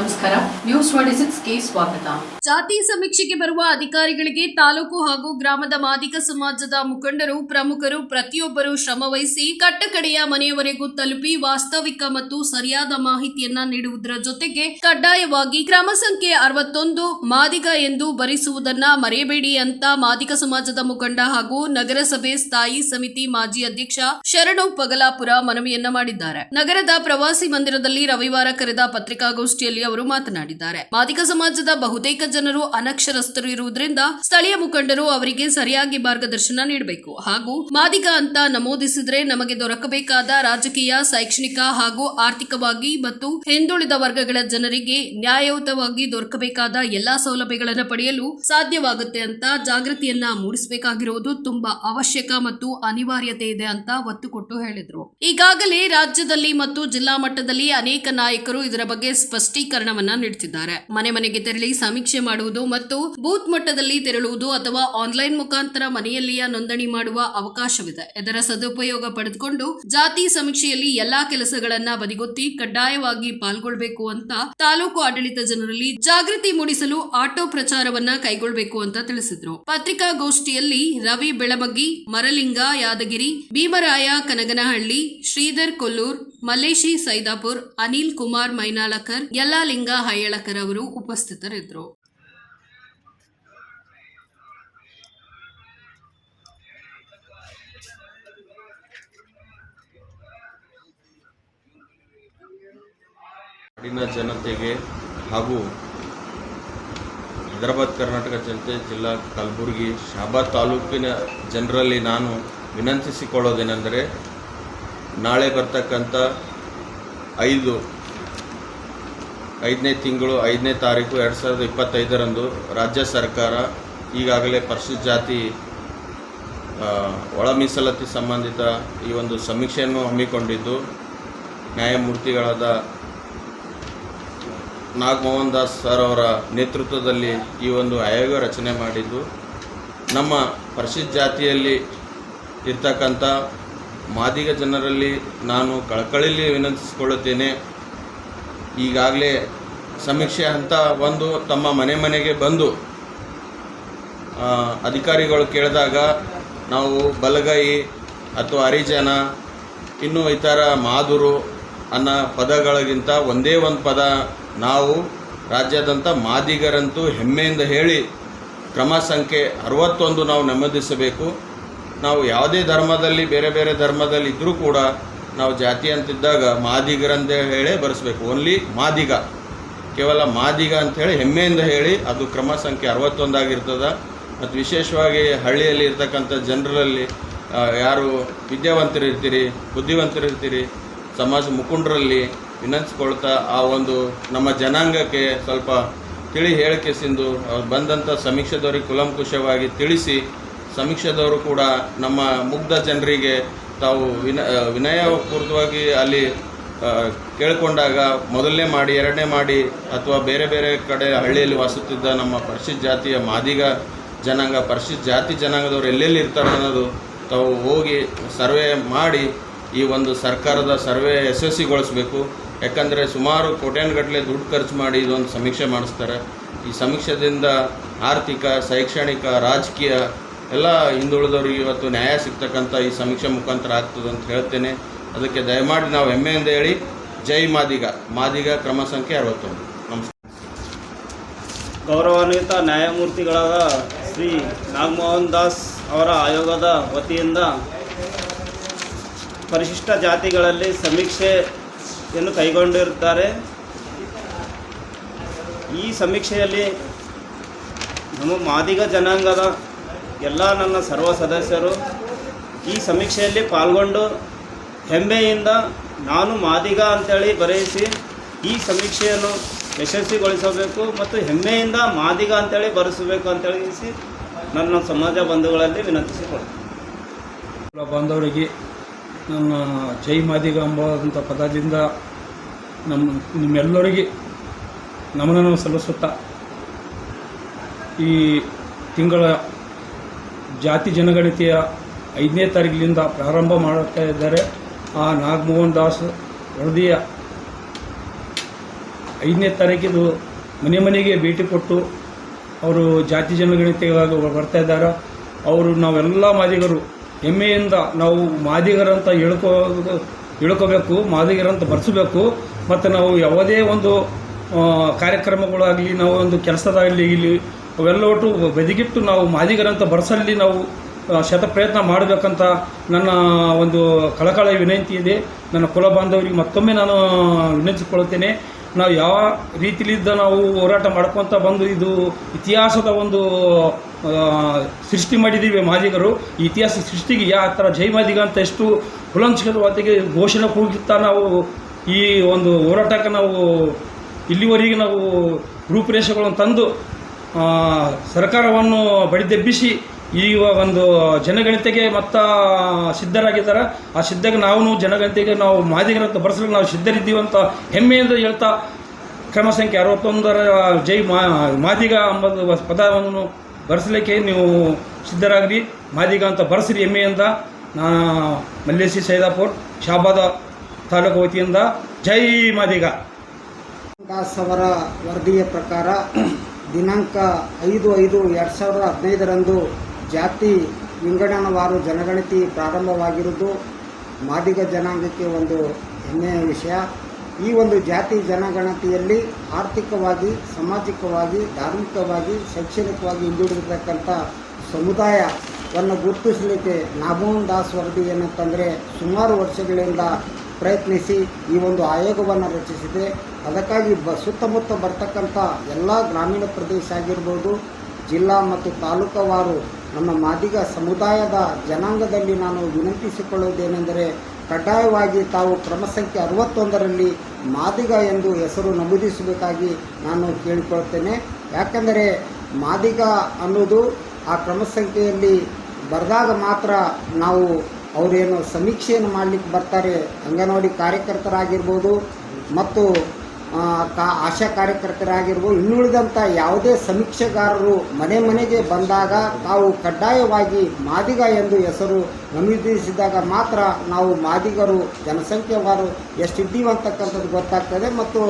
ನಮಸ್ಕಾರ. News twenty ಸಿಕ್ಸ್ಗೆ ಸ್ವಾಗತ. ಜಾತಿ ಸಮೀಕ್ಷೆಗೆ ಬರುವ ಅಧಿಕಾರಿಗಳಿಗೆ ತಾಲೂಕು ಹಾಗೂ ಗ್ರಾಮದ ಮಾದಿಗ ಸಮಾಜದ ಮುಖಂಡರು, ಪ್ರಮುಖರು, ಪ್ರತಿಯೊಬ್ಬರು ಶ್ರಮವಹಿಸಿ ಕಟ್ಟಕಡೆಯ ಮನೆಯವರೆಗೂ ತಲುಪಿ ವಾಸ್ತವಿಕ ಮತ್ತು ಸರಿಯಾದ ಮಾಹಿತಿಯನ್ನ ನೀಡುವುದರ ಜೊತೆಗೆ ಕಡ್ಡಾಯವಾಗಿ ಕ್ರಮ ಸಂಖ್ಯೆ ಅರವತ್ತೊಂದು ಮಾದಿಗ ಎಂದು ಭರಿಸುವುದನ್ನ ಮರೆಯಬೇಡಿ ಅಂತ ಮಾದಿಗ ಸಮಾಜದ ಮುಖಂಡ ಹಾಗೂ ನಗರಸಭೆ ಸ್ಥಾಯಿ ಸಮಿತಿ ಮಾಜಿ ಅಧ್ಯಕ್ಷ ಶರಣು ಪಗಲಾಪುರ ಮನವಿಯನ್ನ ಮಾಡಿದ್ದಾರೆ. ನಗರದ ಪ್ರವಾಸಿ ಮಂದಿರದಲ್ಲಿ ರವಿವಾರ ಕರೆದ ಪತ್ರಿಕಾಗೋಷ್ಠಿಯಲ್ಲಿ ಅವರು ಮಾತನಾಡಿದ್ದಾರೆ. ಮಾದಿಗ ಸಮಾಜದ ಬಹುತೇಕ ಜನರು ಅನಕ್ಷರಸ್ಥರು ಇರುವುದರಿಂದ ಸ್ಥಳೀಯ ಮುಖಂಡರು ಅವರಿಗೆ ಸರಿಯಾಗಿ ಮಾರ್ಗದರ್ಶನ ನೀಡಬೇಕು. ಹಾಗೂ ಮಾದಿಗ ಅಂತ ನಮೂದಿಸಿದ್ರೆ ನಮಗೆ ದೊರಕಬೇಕಾದ ರಾಜಕೀಯ, ಶೈಕ್ಷಣಿಕ ಹಾಗೂ ಆರ್ಥಿಕವಾಗಿ ಮತ್ತು ಹಿಂದುಳಿದ ವರ್ಗಗಳ ಜನರಿಗೆ ನ್ಯಾಯಯುತವಾಗಿ ದೊರಕಬೇಕಾದ ಎಲ್ಲಾ ಸೌಲಭ್ಯಗಳನ್ನು ಪಡೆಯಲು ಸಾಧ್ಯವಾಗುತ್ತೆ ಅಂತ ಜಾಗೃತಿಯನ್ನ ಮೂಡಿಸಬೇಕಾಗಿರುವುದು ತುಂಬಾ ಅವಶ್ಯಕ ಮತ್ತು ಅನಿವಾರ್ಯತೆ ಇದೆ ಅಂತ ಒತ್ತು ಕೊಟ್ಟು ಹೇಳಿದ್ರು. ಈಗಾಗಲೇ ರಾಜ್ಯದಲ್ಲಿ ಮತ್ತು ಜಿಲ್ಲಾ ಮಟ್ಟದಲ್ಲಿ ಅನೇಕ ನಾಯಕರು ಇದರ ಬಗ್ಗೆ ಸ್ಪಷ್ಟೀಕರಣವನ್ನ ನೀಡುತ್ತಿದ್ದಾರೆ ಮನೆ ಮನೆಗೆ ತೆರಳಿ ಸಮೀಕ್ಷೆ ಮಾಡುವುದು ಮತ್ತು ಬೂತ್ ಮಟ್ಟದಲ್ಲಿ ತೆರಳುವುದು ಅಥವಾ ಆನ್ಲೈನ್ ಮುಖಾಂತರ ಮನೆಯಲ್ಲಿಯ ನೋಂದಣಿ ಮಾಡುವ ಅವಕಾಶವಿದೆ. ಇದರ ಸದುಪಯೋಗ ಪಡೆದುಕೊಂಡು ಜಾತಿ ಸಮೀಕ್ಷೆಯಲ್ಲಿ ಎಲ್ಲಾ ಕೆಲಸಗಳನ್ನ ಬದಿಗೊತ್ತಿ ಕಡ್ಡಾಯವಾಗಿ ಪಾಲ್ಗೊಳ್ಬೇಕು ಅಂತ ತಾಲೂಕು ಆಡಳಿತ ಜನರಲ್ಲಿ ಜಾಗೃತಿ ಮೂಡಿಸಲು ಆಟೋ ಪ್ರಚಾರವನ್ನ ಕೈಗೊಳ್ಳಬೇಕು ಅಂತ ತಿಳಿಸಿದ್ರು. ಪತ್ರಿಕಾಗೋಷ್ಠಿಯಲ್ಲಿ ರವಿ ಬೆಳಮಗ್ಗಿ ಮರಲಿಂಗ ಯಾದಗಿರಿ ಭೀಮರಾಯ ಕನಗನಹಳ್ಳಿ, ಶ್ರೀಧರ್ ಕೊಲ್ಲೂರ್ ಮಲ್ಲೇಶಿ ಸೈದಾಪುರ್, ಅನಿಲ್ ಕುಮಾರ್ ಮೈನಾಳಕರ್, ಯಲ್ಲಾಲಿಂಗ ಹಯ್ಯಳಕರ್ ಅವರು ಉಪಸ್ಥಿತರಿದ್ದರು. ನಾಡಿನ ಜನತೆಗೆ ಹಾಗೂ ಹೈದರಾಬಾದ್, ಕರ್ನಾಟಕ ಜನತೆ, ಜಿಲ್ಲಾ ಕಲಬುರಗಿ, ಶಾಬಾದ್ ತಾಲೂಕಿನ ಜನರಲ್ಲಿ ನಾನು ವಿನಂತಿಸಿಕೊಳ್ಳೋದೇನೆಂದರೆ ನಾಳೆ ಬರ್ತಕ್ಕಂಥ ಐದು, ಐದನೇ ತಿಂಗಳು, ಐದನೇ ತಾರೀಕು ಎರಡು ಸಾವಿರದ ಇಪ್ಪತ್ತೈದರಂದು ರಾಜ್ಯ ಸರ್ಕಾರ ಈಗಾಗಲೇ ಪರಿಶಿಷ್ಟ ಜಾತಿ ಒಳ ಮೀಸಲಾತಿ ಸಂಬಂಧಿತ ಈ ಒಂದು ಸಮೀಕ್ಷೆಯನ್ನು ಹಮ್ಮಿಕೊಂಡಿದ್ದು, ನ್ಯಾಯಮೂರ್ತಿಗಳಾದ ನಾಗಮೋಹನ್ ದಾಸ್ ಸರ್ ಅವರ ನೇತೃತ್ವದಲ್ಲಿ ಈ ಒಂದು ಆಯೋಗ ರಚನೆ ಮಾಡಿದ್ದು, ನಮ್ಮ ಪರಿಶಿಷ್ಟ ಜಾತಿಯಲ್ಲಿ ಇರ್ತಕ್ಕಂಥ ಮಾದಿಗ ಜನರಲ್ಲಿ ನಾನು ಕಳಕಳಿಲಿ ವಿನಂತಿಸಿಕೊಳ್ಳುತ್ತೇನೆ, ಈಗಾಗಲೇ ಸಮೀಕ್ಷೆ ಹಂತ ಒಂದು ತಮ್ಮ ಮನೆ ಮನೆಗೆ ಬಂದು ಅಧಿಕಾರಿಗಳು ಕೇಳಿದಾಗ ನಾವು ಬಲಗೈ ಅಥವಾ ಹರಿಜನ, ಇನ್ನು ಇತರ ಮಾದುರು ಅನ್ನೋ ಪದಗಳಿಗಿಂತ ಒಂದೇ ಒಂದು ಪದ ನಾವು ರಾಜ್ಯಾದ್ಯಂತ ಮಾದಿಗರಂತೂ ಹೆಮ್ಮೆಯಿಂದ ಹೇಳಿ ಕ್ರಮ ಸಂಖ್ಯೆ ಅರವತ್ತೊಂದು ನಾವು ನಮೂದಿಸಬೇಕು ನಾವು ಯಾವುದೇ ಧರ್ಮದಲ್ಲಿ, ಬೇರೆ ಬೇರೆ ಧರ್ಮದಲ್ಲಿ ಇದ್ದರೂ ಕೂಡ ನಾವು ಜಾತಿ ಅಂತಿದ್ದಾಗ ಮಾದಿಗರಂತ ಹೇಳೇ ಬರೆಸ್ಬೇಕು. ಓನ್ಲಿ ಮಾದಿಗ. ಕೇವಲ ಮಾದಿಗ ಅಂಥೇಳಿ ಹೆಮ್ಮೆಯಿಂದ ಹೇಳಿ ಅದು ಕ್ರಮ ಸಂಖ್ಯೆ ಅರವತ್ತೊಂದಾಗಿರ್ತದೆ ಮತ್ತು ವಿಶೇಷವಾಗಿ ಹಳ್ಳಿಯಲ್ಲಿ ಇರ್ತಕ್ಕಂಥ ಜನರಲ್ಲಿ ಯಾರು ವಿದ್ಯಾವಂತರಿರ್ತೀರಿ ಬುದ್ಧಿವಂತರಿರ್ತೀರಿ ಸಮಾಜ ಮುಖಂಡರಲ್ಲಿ ವಿನಂತಿಸ್ಕೊಳ್ತಾ ಆ ಒಂದು ನಮ್ಮ ಜನಾಂಗಕ್ಕೆ ಸ್ವಲ್ಪ ತಿಳಿ ಹೇಳಿಕೆಸಿಂದು ಅವ್ರು ಬಂದಂಥ ಸಮೀಕ್ಷೆದವರಿಗೆ ಕುಲಂಕುಷವಾಗಿ ತಿಳಿಸಿ ಸಮೀಕ್ಷೆದವರು ಕೂಡ ನಮ್ಮ ಮುಗ್ಧ ಜನರಿಗೆ ತಾವು ವಿನ ವಿನಯಪೂರ್ವಕವಾಗಿ ಅಲ್ಲಿ ಕೇಳಿಕೊಂಡಾಗ ಮೊದಲನೇ ಮಾಡಿ, ಎರಡನೇ ಮಾಡಿ ಅಥವಾ ಬೇರೆ ಬೇರೆ ಕಡೆ ಹಳ್ಳಿಯಲ್ಲಿ ವಾಸುತ್ತಿದ್ದ ನಮ್ಮ ಪರಿಶಿಷ್ಟ ಜಾತಿಯ ಮಾದಿಗ ಜನಾಂಗ, ಪರಿಶಿಷ್ಟ ಜಾತಿ ಜನಾಂಗದವರು ಎಲ್ಲೆಲ್ಲಿ ಇರ್ತಾರೆ ಅನ್ನೋದು ತಾವು ಹೋಗಿ ಸರ್ವೆ ಮಾಡಿ ಈ ಒಂದು ಸರ್ಕಾರದ ಸರ್ವೆ ಯಶಸ್ವಿಗೊಳಿಸಬೇಕು. ಯಾಕಂದರೆ ಸುಮಾರು ಕೋಟ್ಯಾನುಗಟ್ಟಲೆ ದುಡ್ಡು ಖರ್ಚು ಮಾಡಿ ಇದೊಂದು ಸಮೀಕ್ಷೆ ಮಾಡಿಸ್ತಾರೆ. ಈ ಸಮೀಕ್ಷೆದಿಂದ ಆರ್ಥಿಕ, ಶೈಕ್ಷಣಿಕ, ರಾಜಕೀಯ ಎಲ್ಲ ಹಿಂದುಳಿದವರಿಗೆ ಇವತ್ತು ನ್ಯಾಯ ಸಿಗ್ತಕ್ಕಂಥ ಈ ಸಮೀಕ್ಷೆ ಮುಖಾಂತರ ಆಗ್ತದೆ ಅಂತ ಹೇಳ್ತೇನೆ. ಅದಕ್ಕೆ ದಯಮಾಡಿ ನಾವು ಹೆಮ್ಮೆಯಿಂದ ಹೇಳಿ, ಜೈ ಮಾದಿಗ. ಮಾದಿಗ ಕ್ರಮ ಸಂಖ್ಯೆ ಅರವತ್ತೊಂದು. ನಮಸ್ಕಾರ. ಗೌರವಾನ್ವಿತ ನ್ಯಾಯಮೂರ್ತಿಗಳಾದ ಶ್ರೀ ನಾಗಮೋಹನ್ ದಾಸ್ ಅವರ ಆಯೋಗದ ವತಿಯಿಂದ ಪರಿಶಿಷ್ಟ ಜಾತಿಗಳಲ್ಲಿ ಸಮೀಕ್ಷೆಯನ್ನು ಕೈಗೊಂಡಿರುತ್ತಾರೆ ಈ ಸಮೀಕ್ಷೆಯಲ್ಲಿ ನಮ್ಮ ಮಾದಿಗ ಜನಾಂಗದ ಎಲ್ಲ ನನ್ನ ಸರ್ವ ಸದಸ್ಯರು ಈ ಸಮೀಕ್ಷೆಯಲ್ಲಿ ಪಾಲ್ಗೊಂಡು ಹೆಮ್ಮೆಯಿಂದ ನಾನು ಮಾದಿಗ ಅಂತೇಳಿ ಬರೆಯಿಸಿ ಈ ಸಮೀಕ್ಷೆಯನ್ನು ಯಶಸ್ವಿಗೊಳಿಸಬೇಕು ಮತ್ತು ಹೆಮ್ಮೆಯಿಂದ ಮಾದಿಗ ಅಂತೇಳಿ ಬರೆಸಬೇಕು ಅಂತೇಳಿ ನನ್ನ ಸಮಾಜ ಬಂಧುಗಳಲ್ಲಿ ವಿನಂತಿಸಿಕೊಳ್ತೀನಿ ಕುಲ ಬಾಂಧವರಿಗೆ ನನ್ನ ಜೈ ಮಾದಿಗ ಎಂಬಂಥ ಪದದಿಂದ ನಮ್ಮ ನಿಮ್ಮೆಲ್ಲರಿಗೆ ನಮನನ್ನು ಸಲ್ಲಿಸುತ್ತಾ ಈ ತಿಂಗಳ ಜಾತಿ ಜನಗಣತಿಯ ಐದನೇ ತಾರೀಕಿನಿಂದ ಪ್ರಾರಂಭ ಮಾಡುತ್ತಾ ಇದ್ದಾರೆ. ಆ ನಾಗಮೋಹನ್ ದಾಸ್ ವರದಿಯ ಐದನೇ ತಾರೀಕಿದು ಮನೆ ಮನೆಗೆ ಭೇಟಿ ಕೊಟ್ಟು ಅವರು ಜಾತಿ ಜನಗಣತಿಗಾಗಿ ಬರ್ತಾ ಇದ್ದಾರೆ. ಅವರು ನಾವೆಲ್ಲ ಮಾದಿಗರು, ಹೆಮ್ಮೆಯಿಂದ ನಾವು ಮಾದಿಗರಂತ ಹೇಳ್ಕೋ, ಹೇಳ್ಕೋಬೇಕು, ಮಾದಿಗರಂತ ಬರೆಸಬೇಕು. ಮತ್ತು ನಾವು ಯಾವುದೇ ಒಂದು ಕಾರ್ಯಕ್ರಮಗಳಾಗಲಿ, ನಾವು ಒಂದು ಕೆಲಸದಾಗಲಿ, ಇಲ್ಲಿ ಅವೆಲ್ಲ ಒಟ್ಟು ಬದಿಗಿಟ್ಟು ನಾವು ಮಾದಿಗರಂತ ಬರಸಲ್ಲಿ ನಾವು ಶತ ಪ್ರಯತ್ನ ಮಾಡಬೇಕಂತ ನನ್ನ ಒಂದು ಕಳಕಳ ವಿನಂತಿ ಇದೆ. ನನ್ನ ಕುಲ ಬಾಂಧವರಿಗೆ ಮತ್ತೊಮ್ಮೆ ನಾನು ವಿನಂತಿಸಿಕೊಳ್ಳುತ್ತೇನೆ. ನಾವು ಯಾವ ರೀತಿಲಿದ್ದ ನಾವು ಹೋರಾಟ ಮಾಡ್ಕೊತ ಬಂದು ಇದು ಇತಿಹಾಸದ ಒಂದು ಸೃಷ್ಟಿ ಮಾಡಿದ್ದೀವಿ ಮಾದಿಗರು. ಈ ಇತಿಹಾಸ ಸೃಷ್ಟಿಗೆ ಯಾವ ಥರ ಜೈ ಮಾದಿಗ ಅಂತ ಎಷ್ಟು ಕುಲಂಚಕವಾದಿಗೆ ಘೋಷಣೆ ಕೂಗುತ್ತಾ ನಾವು ಈ ಒಂದು ಹೋರಾಟಕ್ಕೆ ನಾವು ಇಲ್ಲಿವರೆಗೆ ನಾವು ರೂಪುರೇಷೆಗಳನ್ನು ತಂದು ಸರ್ಕಾರವನ್ನು ಬಡಿದೆಬ್ಬಿಸಿ ಈ ಒಂದು ಜನಗಣತಿಗೆ ಮತ್ತು ಸಿದ್ಧರಾಗಿದ್ದಾರೆ. ಆ ಸಿದ್ಧಗೆ ನಾವು ಜನಗಣತಿಗೆ ನಾವು ಮಾದಿಗರಂತ ಬರ್ಸಲಿಕ್ಕೆ ನಾವು ಸಿದ್ಧರಿದ್ದೀವಿ ಅಂತ ಹೆಮ್ಮೆಯಿಂದ ಹೇಳ್ತಾ ಕ್ರಮ ಸಂಖ್ಯೆ ಅರವತ್ತೊಂದರ ಜೈ ಮಾ, ಮಾದಿಗ ಎಂಬ ಪದವನ್ನು ಬರೆಸಲಿಕ್ಕೆ ನೀವು ಸಿದ್ಧರಾಗ್ರಿ. ಮಾದಿಗ ಅಂತ ಬರೆಸ್ರಿ ಹೆಮ್ಮೆಯಿಂದ. ಮಲ್ಲೇಶಿ ಸೈದಾಪುರ್, ಶಾಬಾದ ತಾಲೂಕು ವತಿಯಿಂದ ಜೈ ಮಾದಿಗ. ದಾಸ್ ಅವರ ವರದಿಯ ಪ್ರಕಾರ ದಿನಾಂಕ ಐದು ಐದು ಎರಡು ಸಾವಿರದ ಹದಿನೈದರಂದು ಜಾತಿ ವಿಂಗಡಣವಾರು ಜನಗಣತಿ ಪ್ರಾರಂಭವಾಗಿರುವುದು ಮಾದಿಗ ಜನಾಂಗಕ್ಕೆ ಒಂದು ಹೆಮ್ಮೆಯ ವಿಷಯ. ಈ ಒಂದು ಜಾತಿ ಜನಗಣತಿಯಲ್ಲಿ ಆರ್ಥಿಕವಾಗಿ, ಸಾಮಾಜಿಕವಾಗಿ, ಧಾರ್ಮಿಕವಾಗಿ, ಶೈಕ್ಷಣಿಕವಾಗಿ ಹಿಂದುಳಿದಿರ್ತಕ್ಕಂಥ ಸಮುದಾಯವನ್ನು ಗುರುತಿಸಲಿಕ್ಕೆ ನಾಭೋನ್ ದಾಸ್ ವರದಿ ಏನಂತಂದರೆ ಸುಮಾರು ವರ್ಷಗಳಿಂದ ಪ್ರಯತ್ನಿಸಿ ಈ ಒಂದು ಆಯೋಗವನ್ನು ರಚಿಸಿದೆ ಅದಕ್ಕಾಗಿ ಬ ಸುತ್ತಮುತ್ತ ಬರ್ತಕ್ಕಂಥ ಎಲ್ಲ ಗ್ರಾಮೀಣ ಪ್ರದೇಶ ಆಗಿರ್ಬೋದು, ಜಿಲ್ಲಾ ಮತ್ತು ತಾಲೂಕವಾರು ನಮ್ಮ ಮಾದಿಗ ಸಮುದಾಯದ ಜನಾಂಗದಲ್ಲಿ ನಾನು ವಿನಂತಿಸಿಕೊಳ್ಳುವುದೇನೆಂದರೆ ಕಡ್ಡಾಯವಾಗಿ ತಾವು ಕ್ರಮ ಸಂಖ್ಯೆ ಅರವತ್ತೊಂದರಲ್ಲಿ ಮಾದಿಗ ಎಂದು ಹೆಸರು ನಮೂದಿಸಬೇಕಾಗಿ ನಾನು ಕೇಳಿಕೊಳ್ಳುತ್ತೇನೆ ಯಾಕೆಂದರೆ ಮಾದಿಗ ಅನ್ನೋದು ಆ ಕ್ರಮ ಸಂಖ್ಯೆಯಲ್ಲಿ ಬರೆದಾಗ ಮಾತ್ರ ನಾವು ಅವರೇನು ಸಮೀಕ್ಷೆಯನ್ನು ಮಾಡಲಿಕ್ಕೆ ಬರ್ತಾರೆ, ಅಂಗನವಾಡಿ ಕಾರ್ಯಕರ್ತರಾಗಿರ್ಬೋದು ಮತ್ತು ಕಾ, ಆಶಾ ಕಾರ್ಯಕರ್ತರಾಗಿರ್ಬೋದು, ಇನ್ನುಳಿದಂಥ ಯಾವುದೇ ಸಮೀಕ್ಷೆಗಾರರು ಮನೆ ಮನೆಗೆ ಬಂದಾಗ ತಾವು ಕಡ್ಡಾಯವಾಗಿ ಮಾದಿಗ ಎಂದು ಹೆಸರು ನಮೂದಿಸಿದಾಗ ಮಾತ್ರ ನಾವು ಮಾದಿಗರು ಜನಸಂಖ್ಯೆವಾರು ಎಷ್ಟಿದ್ದೀವಿ ಅಂತಕ್ಕಂಥದ್ದು ಗೊತ್ತಾಗ್ತದೆ ಮತ್ತು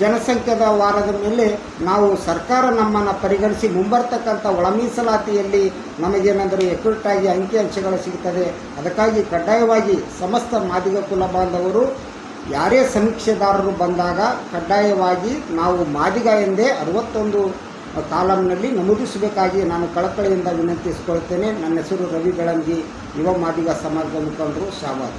ಜನಸಂಖ್ಯೆದ ವಾರದ ಮೇಲೆ ನಾವು ಸರ್ಕಾರ ನಮ್ಮನ್ನು ಪರಿಗಣಿಸಿ ಮುಂಬರ್ತಕ್ಕಂಥ ಒಳ ಮೀಸಲಾತಿಯಲ್ಲಿ ನಮಗೇನೆಂದರೆ ಎಕ್ಯುರೇಟಾಗಿ ಅಂಕಿ ಅಂಶಗಳು ಸಿಗ್ತದೆ. ಅದಕ್ಕಾಗಿ ಕಡ್ಡಾಯವಾಗಿ ಸಮಸ್ತ ಮಾದಿಗ ಕುಲ ಬಾಂಧವರು, ಯಾರೇ ಸಮೀಕ್ಷೆದಾರರು ಬಂದಾಗ ಕಡ್ಡಾಯವಾಗಿ ನಾವು ಮಾದಿಗ ಎಂದೇ ಅರವತ್ತೊಂದು ಕಾಲಂನಲ್ಲಿ ನಮೂದಿಸಬೇಕಾಗಿ ನಾನು ಕಳಕಳಿಯಿಂದ ವಿನಂತಿಸಿಕೊಳ್ತೇನೆ. ನನ್ನ ಹೆಸರು ರವಿ ಬೆಳಂಗಿ, ಯುವ ಮಾದಿಗ ಸಮಾಜದ ಮುಖಂಡರು ಶಾಬಾದ್